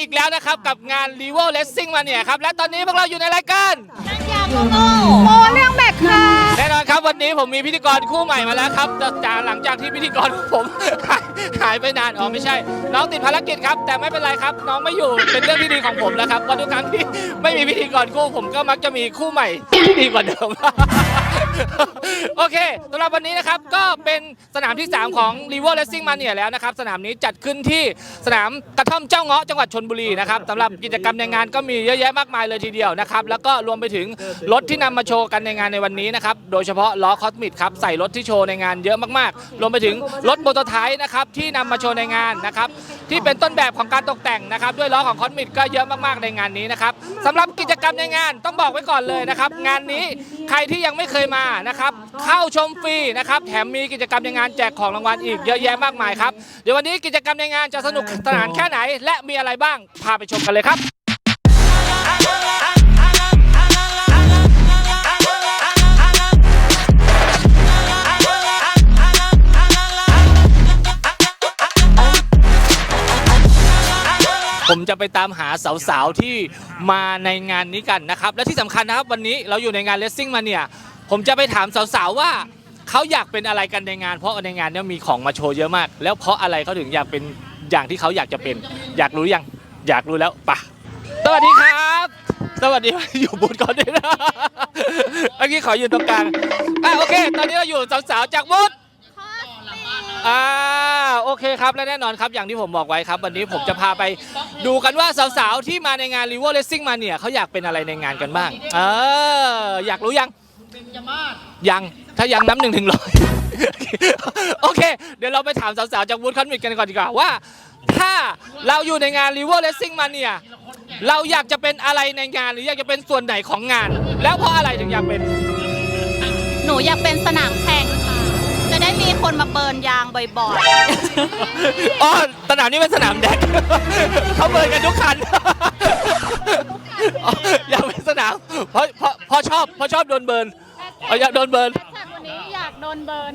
อีกแล้วนะครับ กับงาน r e v o Racing มาเนี่ยครับ และตอนนี้พวกเราอยู่ในรายการโมเรื่องแบกค่ะแน่นอนครับวันนี้ผมมีพิธีกรคู่ใหม่มาแล้วครับจากหลังจากที่พิธีกรผมหายหายไปนานอ๋อไม่ใช่ น้องติดภารกิจครับ แต่ไม่เป็นไรครับ น้องไม่อยู่เป็นเรื่องที่ดีของผมแล้วครับวันทุกครั้งที่ไม่มีพิธีกรคู่ผมก็มักจะมีคู่ใหม่ที่ดีกว่าเดิม โอเคสำหรับวันนี้นะครับก็เป็นสนามที่ 3 ของ r e v o Racing Mania แล้วนะครับ สนามนี้จัดขึ้นที่สนามกระท่อมเจ้าเงาะจังหวัดชนบุรีนะครับสำหรับกิจกรรมในงานก็มีเยอะแยะมากมายเลยทีเดียวนะครับ แล้วก็รวมไปถึงรถที่นำมาโชว์กันในงานในวันนี้นะครับ โดยเฉพาะล้อคอสมิดครับใส่รถที่โชว์ในงานเยอะมากๆ รวมไปถึงรถโปรโตไทป์นะครับที่นำมาโชว์ในงานนะครับที่เป็นต้นแบบของการตกแต่งนะครับด้วยล้อของคอสมิดก็เยอะมากๆในงานนี้นะครับสำหรับกิจกรรมในงานต้องบอกไว้ก่อนเลยนะครับงานนี้ใครที่ยังไม่เคยมานะครับเข้าชมฟรีนะครับแถมมีกิจกรรมในงานแจกของรางวัลอีกเยอะแยะมากมายครับเดี๋ยววันนี้กิจกรรมในงานจะสนุกสนานแค่ไหน และมีอะไรบ้างพาไปชมกันเลยครับผมจะไปตามหาสาวๆที่มาในงานนี้กันนะครับ และที่สำคัญนะครับวันนี้เราอยู่ในงานเลสซิ่งมาเนี่ย ผมจะไปถามสาวๆว่าเขาอยากเป็นอะไรกันในงาน เพราะในงานเนี้มีของมาโชว์เยอะมาก แล้วเพราะอะไรเขาถึงอยากเป็นอย่างที่เขาอยากจะเป็น อยากรู้ยังอยากรู้แล้วปะสวัสดีครับ สวัสดีอยู่บูธก่อนด้วยนะเมื่อกี้ขอยืนตรงกลางอะโอเค ตอนนี้เราอยู่สาวๆจากบูธอ่าโอเคครับและแน่นอนครับอย่างที่ผมบอกไว้ครับ วันนี้ผมจะพาไปดูกันว่าสาวๆที่มาในงาน r e v o Racing มาเนี่ยเขาอยากเป็นอะไรในงานกันบ้างเอออยากรู้ยัง ยังถ้ายังนับหนึ่งถึงร้อยโอเค เดี๋ยวเราไปถามสาวๆจากวูดคอนมิดกันก่อนดีกว่าว่า ถ้าเราอยู่ในงาน r e v o Racing มาเนี่ยเราอยากจะเป็นอะไรในงานหรืออยากจะเป็นส่วนไหนของงาน แล้วเพราะอะไรถึงอยากเป็น หนูอยากเป็นสนามแข่งค่ะ จะได้มีคนมาเบิร์นยางบ่อยๆอ๋อสนามนี้เป็นสนามแดกเขาเบิร์นกันทุกคันอ๋ออยากเป็นสนามเพราะเพราะเพราะชอบเพราะชอบโดนเบิร์น อ๋ออยากโดนเบิร์นแท็กวันนี้อยากโดนเบิร์น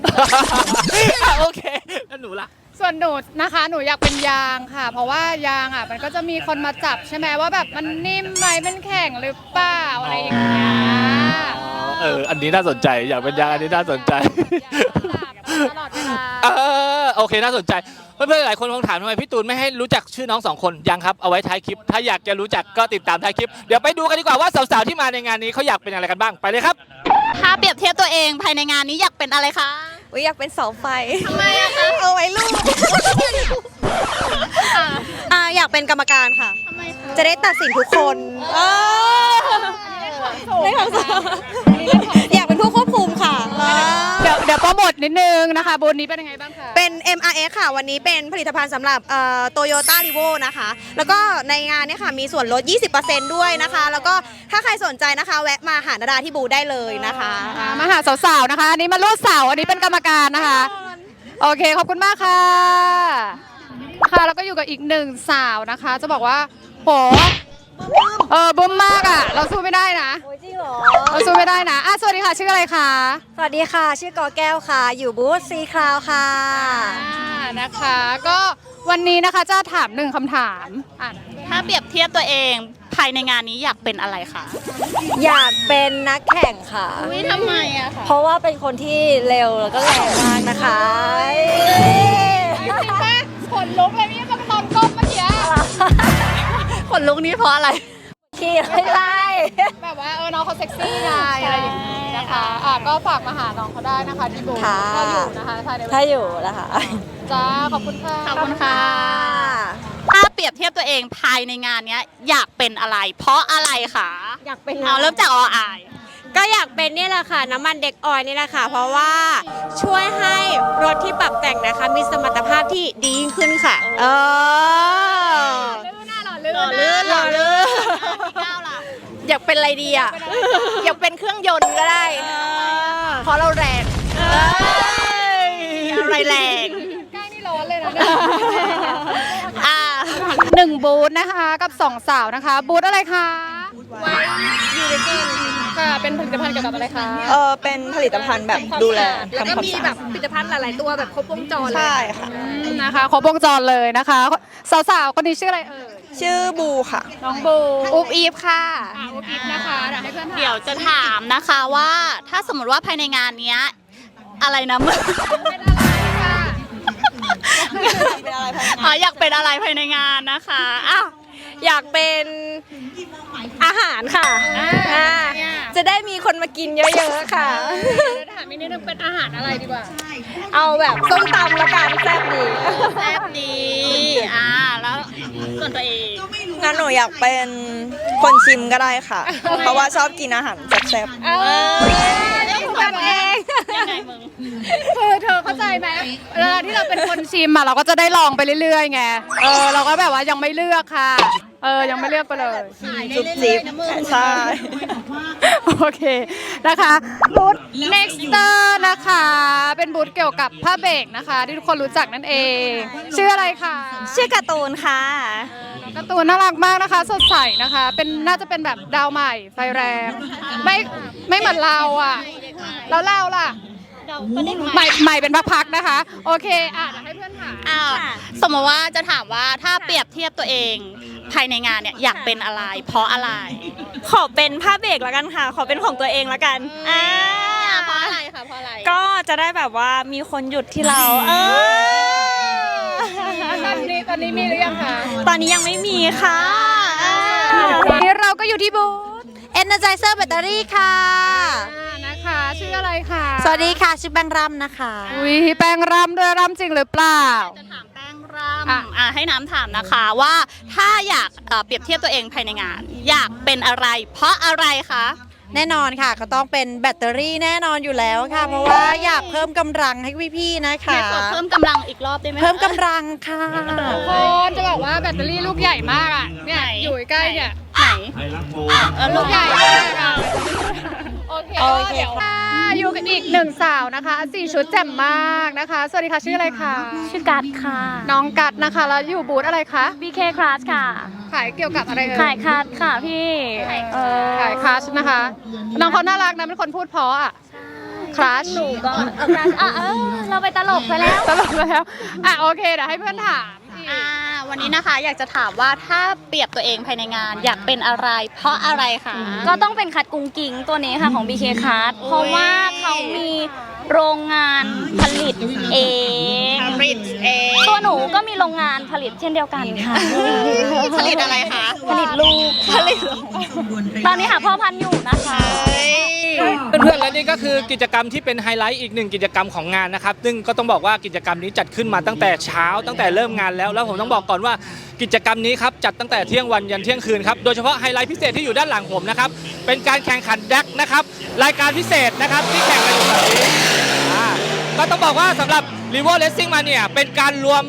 อะโอเคแล้วหนูล่ะ ส่วนหนูนะคะ หนูอยากเป็นยางค่ะ เพราะว่ายางอะ มันก็จะมีคนมาจับใช่ไหมว่าแบบมันนิ่มไหมมันแข็งหรือเปล่าอะไรอย่างเงี้ยเออ อันนี้น่าสนใจ อยากเป็นยางอันนี้น่าสนใจตลอดเวลาเออโอเคน่าสนใจเพื่อนๆหลายคนคงถามทำไมพี่ตูนไม่ให้รู้จักชื่อน้องสองคนยังครับเอาไว้ท้ายคลิป ถ้าอยากจะรู้จักก็ติดตามท้ายคลิป เดี๋ยวไปดูกันดีกว่าว่าสาวๆที่มาในงานนี้เขาอยากเป็นอะไรกันบ้างไปเลยครับๆ ถ้าเปรียบเทียบตัวเองภายในงานนี้อยากเป็นอะไรคะอุ๊ยอยากเป็นเสาไฟ ทำไมอะคะเอาไว้ลูกอ่าอยากเป็นกรรมการค่ะ ทำไมคะจะได้ตัดสินทุกคนเออได้ของสูงอยากเป็นผู้ควบคุมค่ะเออเดี๋ยวเดี๋ยวโปรโมทนิดนึงนะคะบูธนี้เป็นยังไงบ้างคะเป็น MRX ค่ะ วันนี้เป็นผลิตภัณฑ์สำหรับโตโยต้ารีโวนะคะ แล้วก็ในงานเนี่ยค่ะมีส่วนลด 20%ด้วยนะคะ แล้วก็ถ้าใครสนใจนะคะ แวะมาหานาดาที่บูธได้เลยนะคะอ่ามาหาสาวๆนะคะอันนี้มาลูดสาวอันนี้เป็นกรรมการนะคะ โอเคขอบคุณมากค่ะ ค่ะแล้วก็อยู่กับอีกหนึ่งสาวนะคะ จะบอกว่าโหเออบึ้มมากอะ เราสู้ไม่ได้นะโอ้ยจริงเหรอ เราสู้ไม่ได้นะอะสวัสดีค่ะ ชื่ออะไรคะสวัสดีค่ะ ชื่อกอแก้วค่ะ อยู่บูธซีคราวค่ะอ่านะคะ ก็วันนี้นะคะจะถามหนึ่งคำถามอะถ้าเปรียบเทียบตัวเองภายในงานนี้อยากเป็นอะไรคะอยากเป็นนักแข่งค่ะ อุ้ยทำไมอะคะเพราะว่าเป็นคนที่เร็วแล้วก็แรงมากนะคะจริงๆแม่ขนลุกเลยนี่ตอนก้มเมื่อกี้ขนลุกนี้เพราะอะไร ขี่ไม่ไล่แบบว่าเออน้องเขาเซ็กซี่ไงอะไรอย่างนี้นะคะอะก็ฝากมาหาน้องเขาได้นะคะที่บูธค่ะถ้าอยู่นะคะภายในวันถ้าอยู่นะคะจ้าขอบคุณค่ะ ขอบคุณค่ะถ้าเปรียบเทียบตัวเองภายในงานเนี้ยอยากเป็นอะไร เพราะอะไรคะอยากเป็นเอาเริ่มจากออายก็อยากเป็นนี่แหละค่ะน้ำมันเด็กออยล์นี่แหละค่ะ เพราะว่าช่วยให้รถที่ปรับแต่งนะคะ มีสมรรถภาพที่ดียิ่งขึ้นค่ะ เออลื่นหน้าหล่อลื่นหล่อลื่นหล่อลื่น ก้าวล่ะ อยาก เป็นอะไรดีอะอยากเป็นเครื่องยนต์ก็ได้เพราะเราแรงอะไรแรงใกล้นี่ร้อนเลยนะเนี่ยอ่าหนึ่งบูธนะคะกับสองสาวนะคะ บูธอะไรคะไว้ยูเรเกนค่ะเป็นผลิตภัณฑ์เกี่ยวกับอะไรคะเออเป็นผลิตภัณฑ์แบบดูแลแล้วก็ทำความมีสะแบอาดบผลิตภัณฑ์หลาย ๆ ตัวแบบครบวงจรเลยใช่ค่ะอืมนะคะครบวงจรเลยนะคะ สาว ๆ คนนี้ชื่ออะไรเอ่ย ชื่อบูค่ะ น้องบูอุ๊บอีฟค่ะ อะอุ๊บอิ๊บนะคะเดี๋ยวให้เพื่อนถามเดี๋ยวจะถามนะคะว่าถ้าสมมติว่าภายในงานเนี้ยอะไรนะมึงเป็นอะไรค่ะเป็นอะไรภายในงานอ๋ออยากเป็นอะไรภายในงานนะคะอ้าวอยากเป็นอาหารค่ะอ่าอ่าเนี่ยจะได้มีคนมากินเยอะๆค่ะ เดี๋ยวถามอีกนิดนึงเป็นอาหารอะไรดีกว่าเอาแบบส้มตำละกันแซ่บดี แซ่บดีอ่าแล้ว ส่วนตัวเอง งั้นหนูอยากเป็นคนชิมก็ได้ค่ะ เพราะว่าชอบกินอาหารแซ่บเออทำเองยังไงมึงคือเธอเข้าใจไหมเวลาที่เราเป็นคนชิมอะเราก็จะได้ลองไปเรื่อยๆไงเออเราก็แบบว่ายังไม่เลือกค่ะ เออยังไม่เลือกไปเลย ๆจุบจิบใช่ โอเคนะคะบูธ Nexter นะคะ เป็นบูธเกี่ยวกับผ้าเบรกนะคะ ที่ทุกคนรู้จักนั่นเอง ชื่ออะไรคะชื่อการ์ตูนค่ะ การ์ตูนน่ารักมากนะคะ สดใสนะคะ เป็นน่าจะเป็นแบบดาวใหม่ไฟแรงไม่ไม่เหมือนเราอะแล้วเราล่ะใหม่ใหม่เป็นพักๆนะคะ โอเคอะเดี๋ยวให้เพื่อนถามอ้าวสมมติว่าจะถามว่าถ้าเปรียบเทียบตัวเอง ภายในงานเนี่ยอยากเป็นอะไร เพราะอะไร ขอเป็นผ้าเบรกแล้วกันค่ะ ขอเป็นของตัวเองแล้วกันอ่าเพราะอะไรคะเพราะอะไรก็จะได้แบบว่ามีคนหยุดที่เรา เออตอนนี้ตอนนี้มีหรือยังคะตอนนี้ยังไม่มีค่ะอ่าวันนี้เราก็อยู่ที่บูธ Energizer แบตเตอรี่ค่ะ อ่านะคะชื่ออะไรคะสวัสดีค่ะ ชื่อแบงค์รำนะคะ อุ้ยแป้งรำด้วยรำจริงหรือเปล่า จะถามแป้งร อะำอะให้น้ำถามนะคะว่าถ้าอยากเอ่อเปรียบเทียบตัวเองภายในงาน อยากเป็นอะไร เพราะอะไรคะ แน่นอนค่ะ ก็ต้องเป็นแบตเตอรี่แน่นอนอยู่แล้วค่ะ เพราะว่าอยากเพิ่มกำลังให้พี่ๆนะคะ ขอเพิ่มกำลังอีกรอบได้ไหมคะเพิ่มกำลังค่ะทุกคนจะบอกว่าแบตเตอรี่ลูกใหญ่มากอะ เนี่ยไหนอยู่ใกล้ๆเนี่ย ไหนเออลูลูกกใหใหญ่ญ่มากอะ โอเคโอเคเดี๋ยวค่ะอยู่กับอีกหนึ่งสาวนะคะสี่ชุดแจ่มมากนะคะ สวัสดีค่ะชื่ออะไรคะชื่อกัดค่ะ น้องกัดนะคะแล้วอยู่บูธอะไรคะ BK Class ค่ะ ขายเกี่ยวกับอะไรเอ่ยขายคัดค่ะพี่เออขายคลาสนะคะ น้องเขาน่ารักนะเป็นคนพูดเพราะอะคลาสหนูก็เอาคัดอะเออเราไปตลกไปแล้ว ตลกแล้วอะโอเคเดี๋ยวให้เพื่อนถามอีก อ่า วันนี้นะคะอยากจะถามว่าถ้าเปรียบตัวเองภายในงาน อยากเป็นอะไร เพราะอะไรคะก็ต้องเป็นคัดกุ้งกิ้งตัวนี้ค่ะของ BK Class เพราะว่าเขามีโรงงานผลิตเองผลิตเองตัวหนูก็มีโรงงานผลิตเช่นเดียวกันค่ะ ผลิตอะไรคะผลิตลูกผลิตตอนนี้หาพ่อพันธุ์อยู่นะคะ เพื่อนๆและนี่ก็คือกิจกรรมที่เป็นไฮไลท์อีกหนึ่งกิจกรรมของงานนะครับ ซึ่งก็ต้องบอกว่ากิจกรรมนี้จัดขึ้นมาตั้งแต่เช้าตั้งแต่เริ่มงานแล้ว แล้วผมต้องบอกก่อนว่ากิจกรรมนี้ครับจัดตั้งแต่เที่ยงวันยันเที่ยงคืนครับ โดยเฉพาะไฮไลท์พิเศษที่อยู่ด้านหลังผมนะครับ เป็นการแข่งขันแดกนะครับรายการพิเศษนะครับที่แข่งกันอยู่แบบนี้อ่าก็ต้องบอกว่าสำหรับ r e v o Racing Mania เป็นการรวม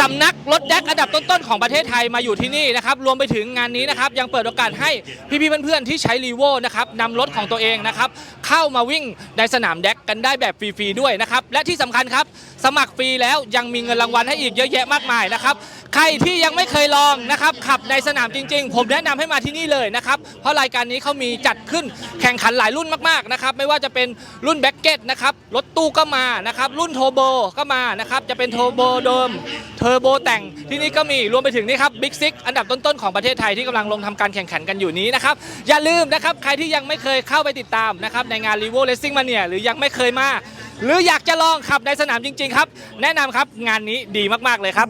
สำนักรถแดกอันดับต้นๆของประเทศไทยมาอยู่ที่นี่นะครับรวมไปถึงงานนี้นะครับยังเปิดโอกาสให้พี่ๆเพื่อนๆที่ใช้ r e v o นะครับนำรถของตัวเองนะครับเข้ามาวิ่งในสนามแดกกันได้แบบฟรีๆด้วยนะครับและที่สำคัญครับสมัครฟรีแล้วยังมีเงินรางวัลให้อีกเยอะแยะมากมายนะครับใครที่ยังไม่เคยลองนะครับขับในสนามจริง ๆ ผมแนะนำให้มาที่นี่เลยนะครับเพราะรายการนี้เขามีจัดขึ้นแข่งขันหลายรุ่นมากๆนะครับไม่ว่าจะเป็นรุ่นแบ็กเก็ตนะครับรถตู้ก็มานะครับรุ่นโทโบก็มานะครับจะเป็นโทโบโดมเทอร์โบแต่งที่นี่ก็มีรวมไปถึงนี่ครับบิ๊กซิกอันดับต้นๆของประเทศไทยที่กำลังลงทำการแข่งขันกันอยู่นี้นะครับ อย่าลืมนะครับ ใครที่ยังไม่เคยเข้าไปติดตามนะครับในงาน r e v o Racing Mania หรือยังไม่เคยมา หรืออยากจะลองขับในสนามจริง ๆ ครับ แนะนำครับงานนี้ดีมากๆเลยครับ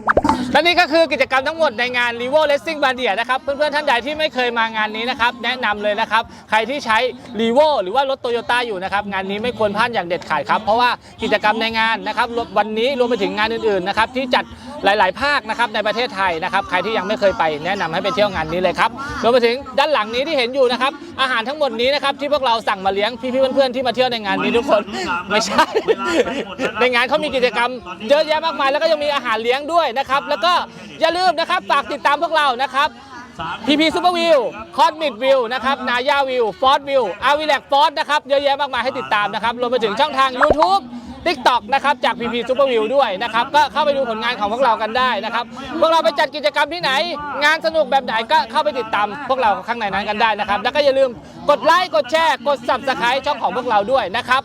และนี่ก็คือกิจกรรมทั้งหมดในงาน r e v o Racing b a n d i a นะครับ เพื่อนๆท่านใดที่ไม่เคยมางานนี้นะครับ แนะนำเลยนะครับ ใครที่ใช้ r e v o หรือว่ารถโตโยต้าอยู่นะครับ งานนี้ไม่ควรพลาดอย่างเด็ดขาดครับ เพราะว่ากิจกรรมในงานนะครับรวมวันนี้รวมไปถึงงานอื่นๆนะครับที่จัดหลาย ๆ ภาคนะครับในประเทศไทยนะครับ ใครที่ยังไม่เคยไปแนะนำให้ไปเที่ยวงานนี้เลยครับรวมไปถึงด้านหลังนี้ที่เห็นอยู่นะครับอาหารทั้งหมดนี้นะครับที่พวกเราสั่งมาเลี้ยงพี่ๆเพื่อนๆที่มาเที่ยวในงานนี้ทุกคนไม่ใช่ ในงานเขามีกิจกรรมเยอะแยะมากมายแล้วก็ยังมีอาหารเลี้ยงด้วยนะครับแล้วก็อย่าลืมนะครับฝากติดตามพวกเรานะครับพีพีซูเปอร์วิวคอนมิดวิวนะครับนายาวิวฟอร์ดวิวอาวิแลกฟอร์ดนะครับเยอะแยะมากมายให้ติดตามนะครับรวมไปถึงช่องทาง YouTube TikTok นะครับจาก PP Super View ด้วยนะครับก็เข้าไปดูผลงานของพวกเรากันได้นะครับพวกเราไปจัดกิจกรรมที่ไหน งานสนุกแบบไหนก็เข้าไปติดตามพวกเราข้างในนั้นกันได้นะครับ แล้วก็อย่าลืมกดไลค์กดแชร์กด Subscribe ช่องของพวกเราด้วยนะครับ